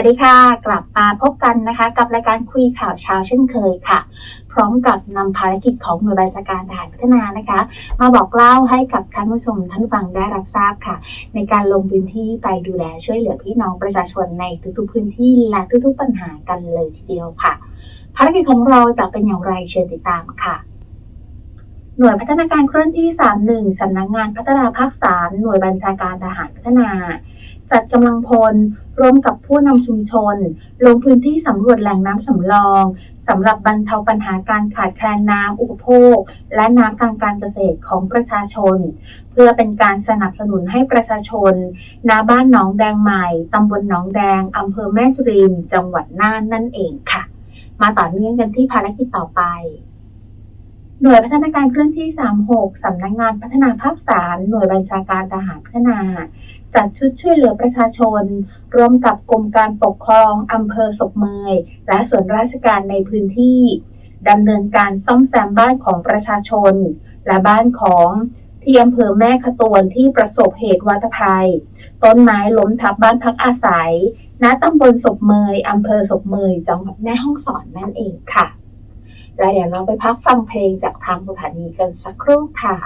วัสดีค่ะ กลับมาพบกันนะคะ กับรายการคุยข่าวเช้าเช่นเคยค่ะ พร้อมกับนำภารกิจของหน่วยบัญชาการทหารพัฒนานะคะ มาบอกเล่าให้กับท่านผู้ชมท่านฟังได้รับทราบค่ะ ในการลงพื้นที่ไปดูแลช่วยเหลือพี่น้องประชาชนในทุกๆพื้นที่และทุกๆปัญหากันเลยทีเดียวค่ะ ภารกิจของเราจะเป็นอย่างไรเชิญติดตามค่ะ หน่วยพัฒนาการเคลื่อนที่ 31 สำนักงานพัฒนาภาค 3 หน่วยบัญชาการทหารพัฒนา จัดกำลังพลร่วมกับผู้นำชุมชน ลงพื้นที่สำรวจแหล่งน้ำสำรองสำหรับบรรเทาปัญหาการขาดแคลนน้ำอุปโภค และน้ำทางการเกษตรของประชาชน เพื่อเป็นการสนับสนุนให้ประชาชนณบ้านหนองแดงใหม่ตำบลหนองแดงอำเภอแม่จุรินจังหวัดน่านนั่นเองค่ะ มาต่อเนื่องกันที่ภารกิจต่อไป หน่วยพัฒนาการเคลื่อนที่ 36 สำนักงานพัฒนาภาค 3 หน่วยบัญชาการทหารพัฒนา จัดชุดช่วยเหลือประชาชน ร่วมกับกรมการปกครองอำเภอศกเมย และส่วนราชการในพื้นที่ดำเนินการซ่อมแซมบ้านของประชาชน และบ้านของที่อำเภอแม่ขตวนที่ประสบเหตุวัตภัย ต้นไม้ล้มทับบ้านพักอาศัย ณตำบลศกเมยอำเภอศกเมยจังหวัดแม่ฮ่องสอนนั่นเองค่ะ และเดี๋ยวเราไปพักฟังเพลงจากทางสถานีกันสักครู่ค่ะ